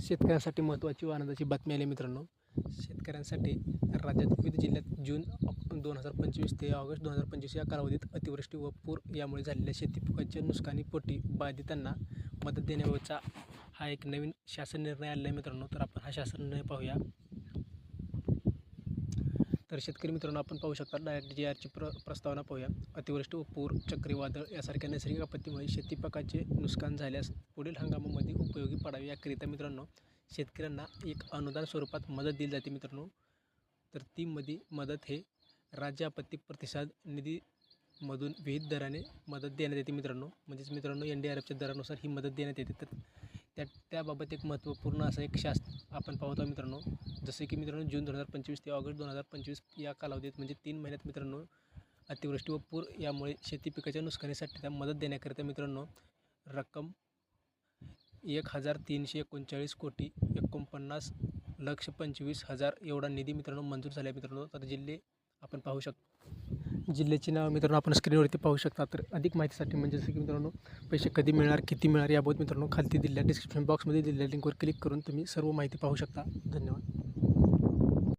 शेतकऱ्यांसाठी महत्त्वाची व आनंदाची बातमी आली मित्रांनो शेतकऱ्यांसाठी राज्यात विविध जिल्ह्यात जून ऑक दोन हजार पंचवीस ते ऑगस्ट दोन हजार पंचवीस या कालावधीत अतिवृष्टी व पूर यामुळे झालेल्या शेतीपिकाच्या नुकसानीपोटी बाधितांना मदत देण्याबाबतचा हा एक नवीन शासन निर्णय आलेला आहे मित्रांनो. तर आपण हा शासन निर्णय पाहूया. तर शेतकरी मित्रांनो आपण पाहू शकता डायरेक्ट जी आरची प्र प्रस्तावना पाहूया. अतिवृष्टी व पूर चक्रीवादळ यासारख्या नैसर्गिक आपत्तीमुळे शेतीपिकाचे नुकसान झाल्यास पुढील हंगामामध्ये उपयोगी पडावी याकरिता मित्रांनो शेतकऱ्यांना एक अनुदान स्वरूपात मदत दिली जाते मित्रांनो. तर ती मदी मदत हे राज्य आपत्ती प्रतिसाद निधीमधून विविध दराने मदत देण्यात येते मित्रांनो. म्हणजेच मित्रांनो एन डी आर एफच्या दरानुसार ही मदत देण्यात येते. तर त्या त्याबाबत एक महत्त्वपूर्ण असं एक शास्त्र आपण पाहत आहोत मित्रांनो. जसे की मित्रांनो जून दोन हजार पंचवीस ते ऑगस्ट दोन हजार पंचवीस या कालावधीत म्हणजे तीन महिन्यात मित्रांनो अतिवृष्टी व पूर यामुळे शेती पिकाच्या नुकसानीसाठी त्या मदत देण्याकरिता मित्रांनो रक्कम एक हजार तीनशे एकोणचाळीस कोटी एकोणपन्नास लक्ष पंचवीस हजार एवढा निधी मित्रांनो मंजूर झाला आहे मित्रांनो. तर जिल्हे आपण पाहू शकतो. जिल्ह्याची नाव मित्रांनो आपण स्क्रीनवरती पाहू शकता. तर अधिक माहितीसाठी म्हणजे जसं की मित्रांनो पैसे कधी मिळणार किती मिळणार याबाबत मित्रांनो खालती दिलेल्या डिस्क्रिप्शन बॉक्समध्ये दिलेल्या लिंकवर क्लिक करून तुम्ही सर्व माहिती पाहू शकता. धन्यवाद.